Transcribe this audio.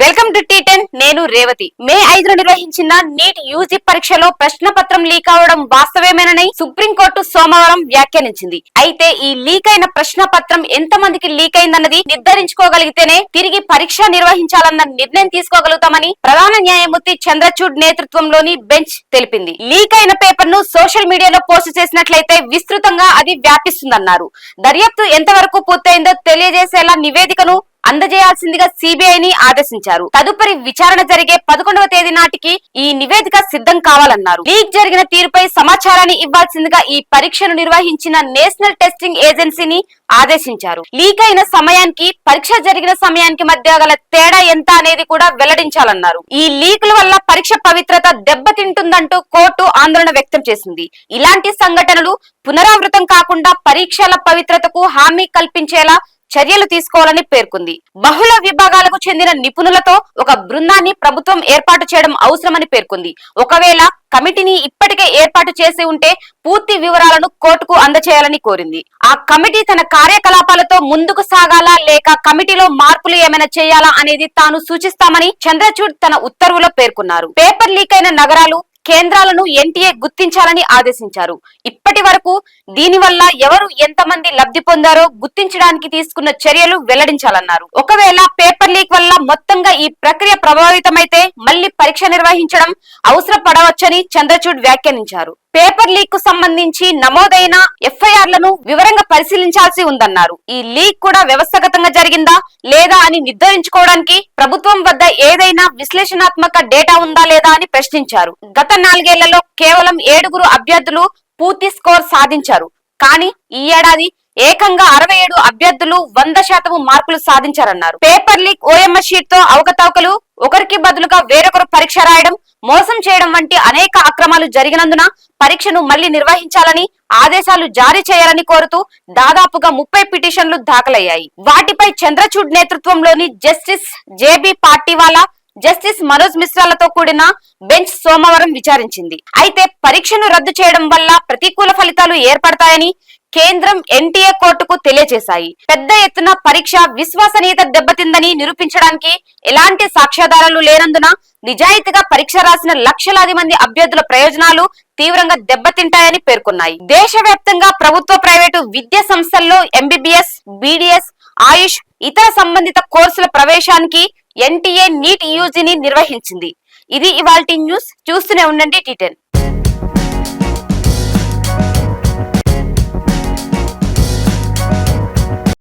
Welcome to tea ten నేను రేవతి. మే ఐదున నిర్వహించిన నీట్ యూజీ పరీక్షలో ప్రశ్న పత్రం లీక్ అవడం వాస్తవమేనని సుప్రీంకోర్టు సోమవారం వ్యాఖ్యానించింది. అయితే ఈ లీక్ అయిన ప్రశ్న పత్రం ఎంత మందికి లీక్ అయిందన్నది నిర్ధారించుకోగలిగితేనే తిరిగి పరీక్ష నిర్వహించాలన్న నిర్ణయం తీసుకోగలుగుతామని ప్రధాన న్యాయమూర్తి చంద్రచూడ్ నేతృత్వంలోని బెంచ్ తెలిపింది. లీక్ అయిన పేపర్ను సోషల్ మీడియాలో పోస్ట్ చేసినట్లయితే విస్తృతంగా అది వ్యాపిస్తుందన్నారు. దర్యాప్తు ఎంతవరకు పూర్తయిందో తెలియజేసేలా నివేదికను అందజేయాల్సిందిగా సిబిఐని ఆదేశించారు. తదుపరి విచారణ జరిగే పదకొండవ తేదీ నాటికి ఈ నివేదిక సిద్ధం కావాలన్నారు. లీక్ జరిగిన తీరుపై సమాచారాన్ని ఇవ్వాల్సిందిగా ఈ పరీక్షను నిర్వహించిన నేషనల్ టెస్టింగ్ ఏజెన్సీని ఆదేశించారు. లీక్ అయిన సమయానికి పరీక్ష జరిగిన సమయానికి మధ్య గల తేడా ఎంత అనేది కూడా వెల్లడించాలన్నారు. ఈ లీకుల వల్ల పరీక్ష పవిత్రత దెబ్బతింటుందంటూ కోర్టు ఆందోళన వ్యక్తం చేసింది. ఇలాంటి సంఘటనలు పునరావృతం కాకుండా పరీక్షల పవిత్రతకు హామీ కల్పించేలా చర్యలు తీసుకోవాలని పేర్కొంది. బహుళ విభాగాలకు చెందిన నిపుణులతో ఒక బృందాన్ని ప్రభుత్వం ఏర్పాటు చేయడం అవసరమని పేర్కొంది. ఒకవేళ కమిటీని ఇప్పటికే ఏర్పాటు చేసి ఉంటే పూర్తి వివరాలను కోర్టుకు అందచేయాలని కోరింది. ఆ కమిటీ తన కార్యకలాపాలతో ముందుకు సాగాలా లేక కమిటీలో మార్పులు ఏమైనా చేయాలా అనేది తాను సూచిస్తామని చంద్రచూడ్ తన ఉత్తర్వులో పేర్కొన్నారు. పేపర్ లీక్ అయిన నగరాలు కేంద్రాలను ఎన్టీఏ గుర్తించాలని ఆదేశించారు. ఇప్పటి వరకు దీనివల్ల ఎవరు ఎంతమంది లబ్ధి పొందారో గుర్తించడానికి తీసుకున్న చర్యలు వెల్లడించాలన్నారు. ఒకవేళ పేపర్ లీక్ వల్ల మొత్తంగా ఈ ప్రక్రియ ప్రభావితమైతే మళ్ళీ పరీక్ష నిర్వహించడం అవసరపడవచ్చని చంద్రచూడ్ వ్యాఖ్యానించారు. పేపర్ లీక్కు సంబంధించి నమోదైన ఎఫ్ఐఆర్లను వివరంగా పరిశీలించాల్సి ఉందన్నారు. ఈ లీక్ కూడా వ్యవస్థగతంగా జరిగిందా లేదా అని నిర్ధారించుకోవడానికి ప్రభుత్వం వద్ద ఏదైనా విశ్లేషణాత్మక డేటా ఉందా లేదా అని ప్రశ్నించారు. గత నాలుగేళ్ళలో కేవలం ఏడుగురు అభ్యర్థులు పూర్తి స్కోర్ సాధించారు. కానీ ఈ ఏడాది ఏకంగా అరవై ఏడు అభ్యర్థులు వంద శాతం మార్కులు సాధించారన్నారు. పేపర్ లీక్ ఓఎంఎస్ షీట్తో అవకతవకలు ఒకరికి బదులుగా వేరొకరు పరీక్ష రాయడం మోసం చేయడం వంటి అనేక అక్రమాలు జరిగినందున పరీక్షను మళ్ళీ నిర్వహించాలని ఆదేశాలు జారీ చేయాలని కోరుతూ దాదాపుగా ముప్పై పిటిషన్లు దాఖలయ్యాయి. వాటిపై చంద్రచూడ్ నేతృత్వంలోని justice JB Pardiwala justice Manoj మిశ్రాలతో కూడిన బెంచ్ సోమవారం విచారించింది. అయితే పరీక్షను రద్దు చేయడం వల్ల ప్రతికూల ఫలితాలు ఏర్పడతాయని కేంద్రం ఎన్టీఏ కోర్టుకు తెలియజేశాయి. పెద్ద ఎత్తున పరీక్ష విశ్వసనీయత దెబ్బతిందని నిరూపించడానికి ఎలాంటి సాక్ష్యాధారాలు లేనందున నిజాయితీగా పరీక్ష రాసిన లక్షలాది మంది అభ్యర్థుల ప్రయోజనాలు తీవ్రంగా దెబ్బతింటాయని పేర్కొన్నాయి. దేశవ్యాప్తంగా ప్రభుత్వ ప్రైవేటు విద్యా సంస్థల్లో ఎంబీబీఎస్ బీడీఎస్ ఆయుష్ ఇతర సంబంధిత కోర్సుల ప్రవేశానికి ఎన్టీఏ నీట్ యూజీని నిర్వహించింది. ఇది ఇవాల్టి న్యూస్. చూస్తూనే ఉండండి టీటెన్